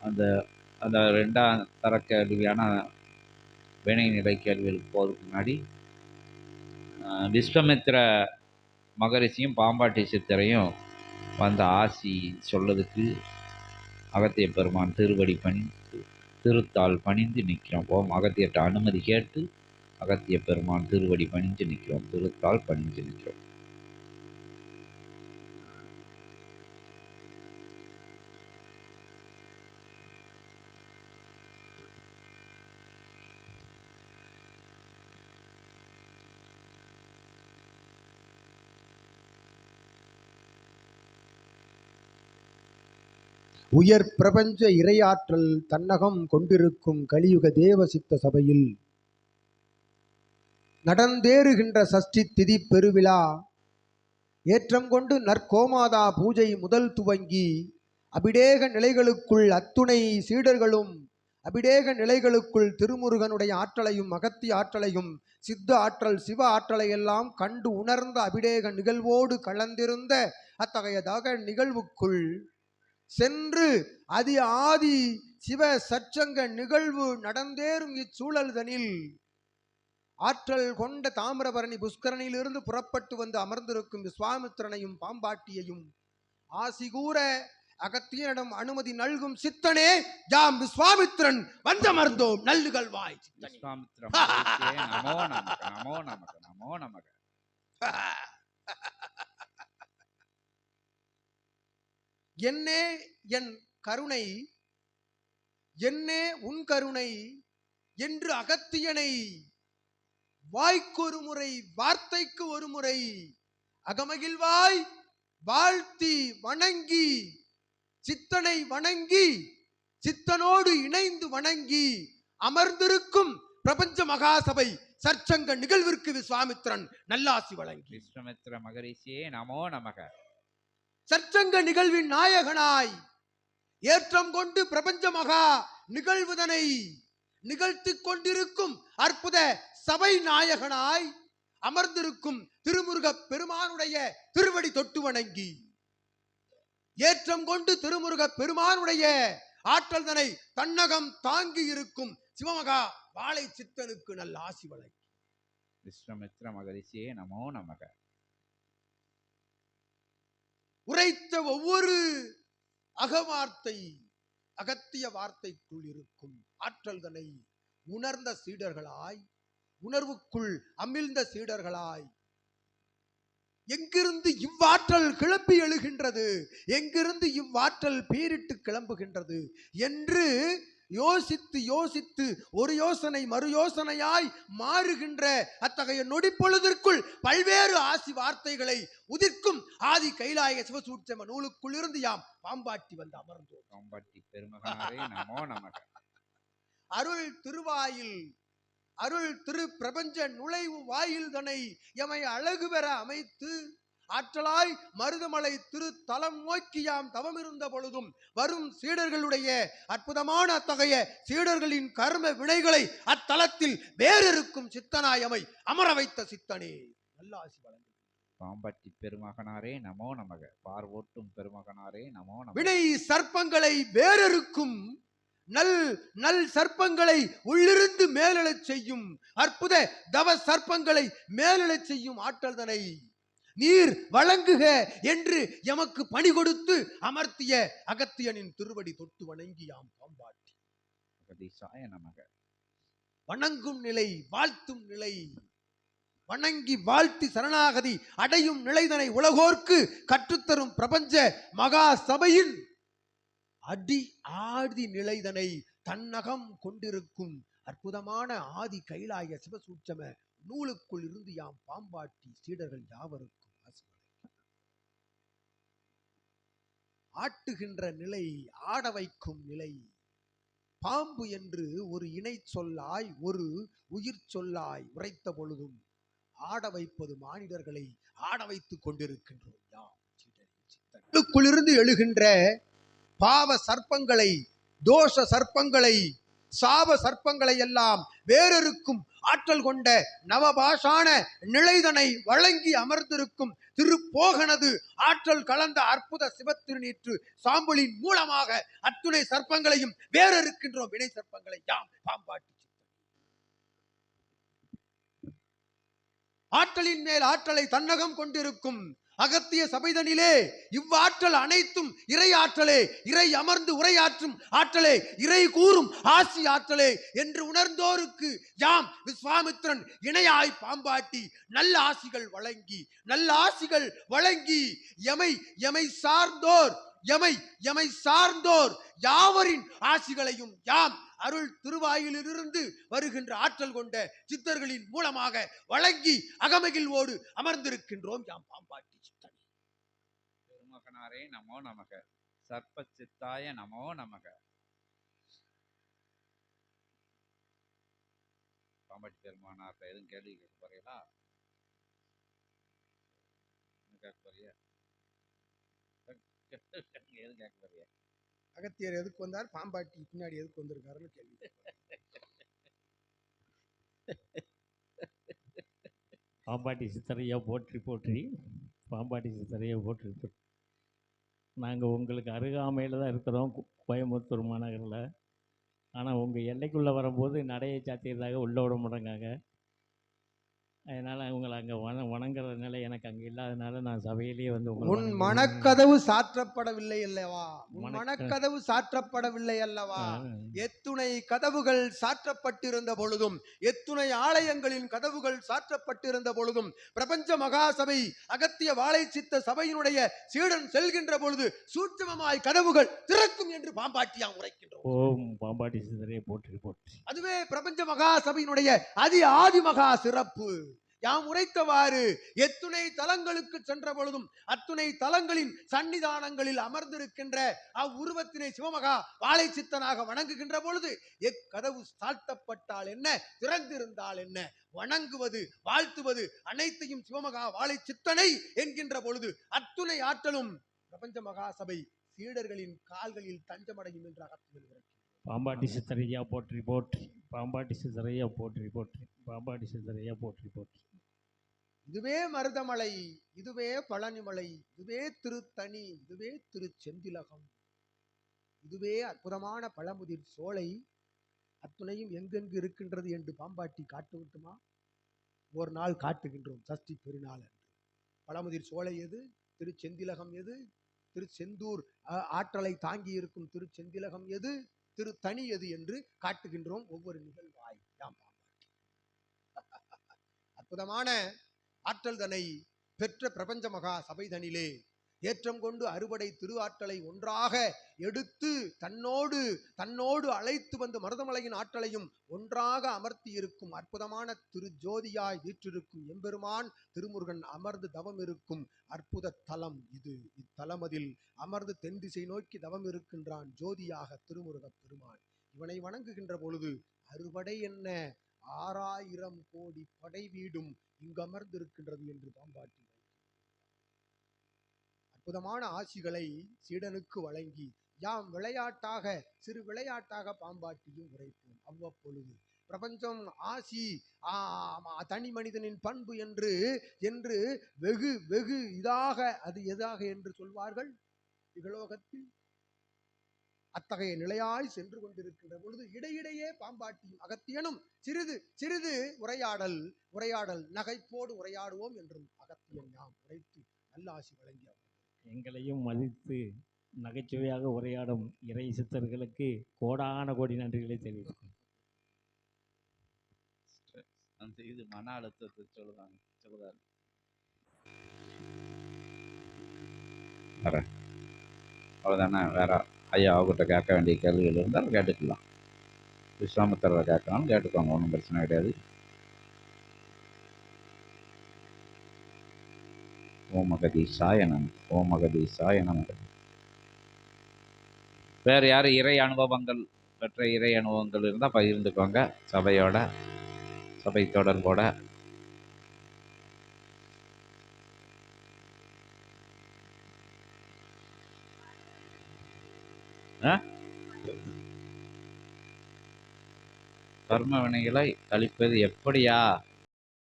அந்த அந்த ரெண்டாம் தர கேள்வியான வினை நிலை கேள்விகளுக்கு போகிறதுக்கு முன்னாடி விஸ்வமித்ர மகரிஷியும் பாம்பாட்டி சித்தரையும் வந்த ஆசி சொல்லதுக்கு அகத்திய பெருமான் திருவடி பணிந்து திருத்தால் பணிந்து நிற்கிறோம். ஓம் அகத்தியர்கிட்ட அனுமதி கேட்டு அகத்திய பெருமான் திருவடி பணிஞ்சு நிற்கிறோம். திருத்தால் பணிஞ்சு நிற்கிறோம். உயர் பிரபஞ்ச இறையாற்றல் தன்னகம் கொண்டிருக்கும் கலியுக தேவ சித்த சபையில். நடந்தேறுகின்ற சஷ்டி திதி பெருவிழா ஏற்றம் கொண்டு நற்கோமாதா பூஜை முதல் துவங்கி அபிடேக நிலைகளுக்குள் அத்துணை சீடர்களும் அபிடேக நிலைகளுக்குள் திருமுருகனுடைய ஆற்றலையும் அகத்தி ஆற்றலையும் சித்த ஆற்றல் சிவ ஆற்றலை எல்லாம் கண்டு உணர்ந்த அபிடேக நிகழ்வோடு கலந்திருந்த அத்தகையதாக நிகழ்வுக்குள் சென்று அதி ஆதி சிவ சற்சங்க நிகழ்வு நடந்தேறும் இச்சூழல்தனில். ஆற்றல் கொண்ட தாமிரபரணி புஷ்கரணியிலிருந்து புறப்பட்டு வந்து அமர்ந்திருக்கும் விஸ்வாமித்திரனையும் பாம்பாட்டியையும் ஆசிகூர அகத்தியனிடம் அனுமதி நல்கும் சித்தனே ஜாம் விஸ்வாமித்திரன் வந்தமர்ந்தோம். விஸ்வாமித்திர மகரிஷியே நமோ நமக நமோ நமக நமோ நமக. என்னே என் கருணை என்னே உன் கருணை என்று அகத்தியனை வாய்க்கொரு முறை வார்த்தைக்கு ஒரு முறை அகமகிழ்வாய் வாழ்த்தி வணங்கி சித்தனை வணங்கி சித்தனோடு இணைந்து வணங்கி அமர்ந்திருக்கும் பிரபஞ்ச மகாசபை சற்சங்க நிகழ்விற்கு சுவாமித்திரன் நல்லாசி வழங்கி. விஸ்வாமித்திர மகரிஷியே நமோ நமக. சற்சங்க நிகழ்வின் நாயகனாய். ஏற்றம் கொண்டு பிரபஞ்ச மகா நிகழ்வுதனை நிகழ்த்து கொண்டிருக்கும் அற்புத சபை நாயகனாய் அமர்ந்திருக்கும் திருமுருக பெருமானுடைய திருவடி தொட்டு வணங்கி. ஏற்றம் கொண்டு திருமுருக பெருமானுடைய ஆற்றல் தனை தன்னகம் தாங்கி இருக்கும் சிவமகா வாழை சித்தனுக்கு நல்ல ஆசி வழங்கி. விஸ்வமித்ர மகரிஷியே நமோ நமக. உரைத்த ஒவ்வொரு அகவார்த்தை அகத்திய வார்த்தைக்குள் இருக்கும் ஆற்றல்களை உணர்ந்த சீடர்களாய் உணர்வுக்குள் அமிழ்ந்த சீடர்களாய் எங்கிருந்து இவ்வாற்றல் கிளம்பி எழுகின்றது எங்கிருந்து இவ்வாற்றல் பேரிட்டு கிளம்புகின்றது என்று யோசித்து யோசித்து ஒரு யோசனை மறு யோசனையாய் மாறுகின்ற அத்தகைய நொடிப்பொழுதிற்குள் பல்வேறு ஆசி வார்த்தைகளை உதிர்க்கும் ஆதி கைலாய சிவசூட்சம நூலுக்குள் இருந்து யாம் பாம்பாட்டி வந்து அமர்ந்தோம். பாம்பாட்டி பெருமகனாரே அருள் திருவாயில் அருள் திரு பிரபஞ்ச நுழைவு வாயில் தனை எமை அழகு பெற அமைத்து ஆற்றலாய் மருதமலை திரு தலம் நோக்கி யாம் தவமிருந்த பொழுதும் வரும் சீடர்களுடைய அற்புதமான அத்தகைய சீடர்களின் கர்ம வினைகளை அத்தலத்தில் வேறிருக்கும் சித்தனாயமை அமர வைத்த சித்தனே. நல்லாசி வழங்கு. பாம்பாட்டி பெருமகனாரே நமோ நமக. பார்வோட்டும் பெருமகனாரே நமோ நமக. வினை சர்ப்பங்களை வேறறுக்கும் நல் நல் சர்ப்பங்களை உள்ளிருந்து மேலெழச் செய்யும் அற்புத தவ சர்ப்பங்களை மேலெழச் செய்யும் ஆற்றல்தனை நீர் வழங்குக என்று எமக்கு பணி கொடுத்து அமர்த்திய அகத்தியனின் திருவடி தொட்டு வணங்கியாம் பாம்பாட்டி வணங்கும் நிலை வாழ்த்தும் நிலை. வணங்கி வாழ்த்தி சரணாகதி அடையும் நிலைதனை உலகோர்க்கு கற்றுத்தரும் பிரபஞ்ச மகா சபையின் அடி ஆதி நிலைதனை தன்னகம் கொண்டிருக்கும் அற்புதமான ஆதி கைலாய சிவசூட்சம நூலுக்குள் இருந்து யாம் பாம்பாட்டி சீடர்கள் யாவருக்கும். ஆட்டுகின்ற நிலை ஆட வைக்கும் நிலை. பாம்பு என்று ஒரு இணை சொல்லாய் ஒரு உயிர் சொல்லாய் உரைத்த பொழுதும் ஆட வைப்பது மானிடர்களை ஆட வைத்துக் கொண்டிருக்கின்றோம். யாம் எழுகின்ற பாவ சர்ப்பங்களை தோஷ சர்ப்பங்களை சாப சர்ப்பங்களை எல்லாம் வேறொருக்கும் ஆற்றல் கொண்ட நவபாஷான நிலைதனை வழங்கி அமர்ந்திருக்கும் திருப்போகனது ஆற்றல் கலந்த அற்புத சிவத்திருநீற்று சாம்பலின் மூலமாக அத்துணை சர்ப்பங்களையும் வேறொருக்கின்றோம். வினை சர்ப்பங்களை யாம் பாம்பாட்டி ஆற்றலின் மேல் ஆற்றலை தன்னகம் கொண்டிருக்கும் அகத்திய சபைதனிலே இவ்வாற்றல் அனைத்தும் இறை ஆற்றலே இறை அமர்ந்து உரையாற்றும் ஆற்றலே இறை கூறும் ஆசி ஆற்றலே என்று உணர்ந்தோருக்கு யாம் விஸ்வாமித்திரன் இணையாய் பாம்பாட்டி நல்ல ஆசிகள் வழங்கி நல்ல ஆசிகள் வழங்கி எமை எமை சார்ந்தோர் எமை எமை சார்ந்தோர் யாவரின் ஆசிகளையும் யாம் அருள் திருவாயிலிருந்து வருகின்ற ஆற்றல் கொண்ட சித்தர்களின் மூலமாக வழங்கி அகமகிழ்வோடு அமர்ந்திருக்கின்றோம். யாம் பாம்பாட்டி சித்தன். பெருமகனாரே நமோ நமக. சர்ப்ப சித்தாய நமோ நமக. பாம்பாட்டி பெருமானார் எதுவும் கேள்வி கேட்க போறீங்களா கேட்க போறியா? எதுவும் கேட்க போறியா? அகத்தியர் எதுக்கு வந்தார்? பாம்பாட்டி பின்னாடி எதுக்கு வந்திருக்காருன்னு கேள்வி. பாம்பாட்டி சித்தரையா போற்றி போற்றி. பாம்பாட்டி சித்தரையா போற்றி போற்றி. நாங்கள் உங்களுக்கு அருகாமையில் தான் இருக்கிறோம் கோ- கோயம்புத்தூர் மாநகரில். ஆனால் உங்கள் எல்லைக்குள்ளே வரும்போது நடையை சாத்தியதாக உள்ள விட மாட்டேங்காங்க அதனால் உங்களை அங்கே வண வணங்குற நிலை எனக்கு அங்கே இல்லாதனால நான் சபையிலேயே வந்து உன். மனக்கதவு சாற்றப்படவில்லை அல்லவா? உன் மனக்க- மனக்கதவு சாற்றப்படவில்லை அல்லவா? எத்துணை கதவுகள் சாற்றப்பட்டிருந்த பொழுதும் எத்துணை ஆலயங்களின் கதவுகள் சாற்றப்பட்டிருந்த பொழுதும் பிரபஞ்ச மகாசபை அகத்திய வாழை சித்த சபையினுடைய சீடன் செல்கின்ற பொழுது சூட்சமமாய் கதவுகள் திறக்கும் என்று பாம்பாட்டியாம் உரைக்கின்றோம். ஓம் பாம்பாட்டி சித்தரையா போற்றி போற்றி அதுவே பிரபஞ்ச மகா சபையினுடைய அதி ஆதி மகா சிறப்பு. யாம் உரைத்தவாறு எத்துணை தலங்களுக்கு சென்ற பொழுதும் அத்துணை தலங்களின் சன்னிதானங்களில் அமர்ந்திருக்கின்ற அவ்வுருவத்தினை சிவமகா வாழை சித்தனாக வணங்குகின்ற பொழுது எக்கதவு தாழ்த்தப்பட்டால் என்ன திறந்திருந்தால் என்ன வணங்குவது வாழ்த்துவது அனைத்தையும் சிவமகா வாழை சித்தனை என்கின்ற பொழுது அத்துணை ஆற்றலும் பிரபஞ்ச மகா சபை சீடர்களின் கால்களில் தஞ்சமடையும் என்று அகத்தில் பாம்பாட்டி சித்தரையா போற்றி போற்றி. பாம்பாட்டி சித்தரையா போற்றி போற்றி பாம்பாட்டி சித்தரையா போற்றி போற்றி இதுவே மருதமலை இதுவே பழனிமலை இதுவே திருத்தணி இதுவே திருச்செந்திலகம். இதுவே அற்புதமான பழமுதிர் சோலை. அத்துணையும் எங்கெங்கு இருக்கின்றது என்று பாம்பாட்டி காட்டுவிட்டுமா ஒரு நாள் காட்டுகின்றோம் சஷ்டி பெருநாள் என்று பழமுதிர் சோலை எது? திருச்செந்திலகம் எது? திருச்செந்தூர் ஆற்றலை தாங்கி இருக்கும் திருச்செந்திலகம் எது? திரு எது என்று காட்டுகின்றோம் ஒவ்வொரு நிகழ்வாய். பாம்பாட்டி அற்புதமான ஆற்றல் தன்னை பெற்ற பிரபஞ்ச மகா சபைதனிலே ஏற்றம் கொண்டு அறுவடை திருவாற்றலை ஒன்றாக எடுத்து தன்னோடு தன்னோடு அழைத்து வந்து மருதமலையின் ஆற்றலையும் ஒன்றாக அமர்த்தி இருக்கும் அற்புதமான திருஜோதியாய் வீற்றிருக்கும் எம்பெருமான் திருமுருகன் அமர்ந்து தவம் இருக்கும் அற்புத தலம் இது. இத்தலமதில் அமர்ந்து தென் திசை நோக்கி தவம் இருக்கின்றான் ஜோதியாக திருமுருகப் பெருமான். இவனை வணங்குகின்ற பொழுது அறுவடை என்ன? ஆறாயிரம் கோடி படை வீடும் இங்கு அமர்ந்திருக்கின்றது என்று பாம்பாட்டி அற்புதமான ஆசிகளை சீடனுக்கு வழங்கி யாம் விளையாட்டாக சிறு விளையாட்டாக பாம்பாட்டியும் உரைப்போம். அவ்வப்பொழுது பிரபஞ்சம் ஆசி ஆ, தனி மனிதனின் பண்பு என்று என்று வெகு வெகு இதாக அது எதாக என்று சொல்வார்கள் இகலோகத்தில். அத்தகைய நிலையாய் சென்று கொண்டிருக்கின்ற பொழுது இடையிடையே பாம்பாட்டியும் அகத்தியனும் சிறிது சிறிது உரையாடல் உரையாடல் நகைப்போடு உரையாடுவோம் என்றும் அகத்தியன் யாம் உரைத்து நல்லாசி வழங்கி அவர் எங்களையும் மதித்து நகைச்சுவையாக உரையாடும் இறை சித்தர்களுக்கு கோடான கோடி நன்றிகளை தெரிவிக்கும் அந்த இது மன அழுத்தத்தை சொல்லுதாங்க சொல்லுதாரு. வரேன். அவ்வளோதானே வேற ஐயா அவர்கிட்ட கேட்க வேண்டிய கேள்விகள் இருந்தால் கேட்டுக்கலாம். விஸ்வாமித்திரரை கேட்கணும் கேட்டுக்கோங்க ஒன்றும் பிரச்சனை கிடையாது. ஓம் மகதீஷாய நம ஓம் மகதீஷாய நம வேறு யாரும் இறை அனுபவங்கள் பெற்ற இறை அனுபவங்கள் இருந்தால் பகிர்ந்துக்கோங்க. சபையோட சபை தொடர்போட. கர்ம வினைகளை கழிப்பது எப்படியா?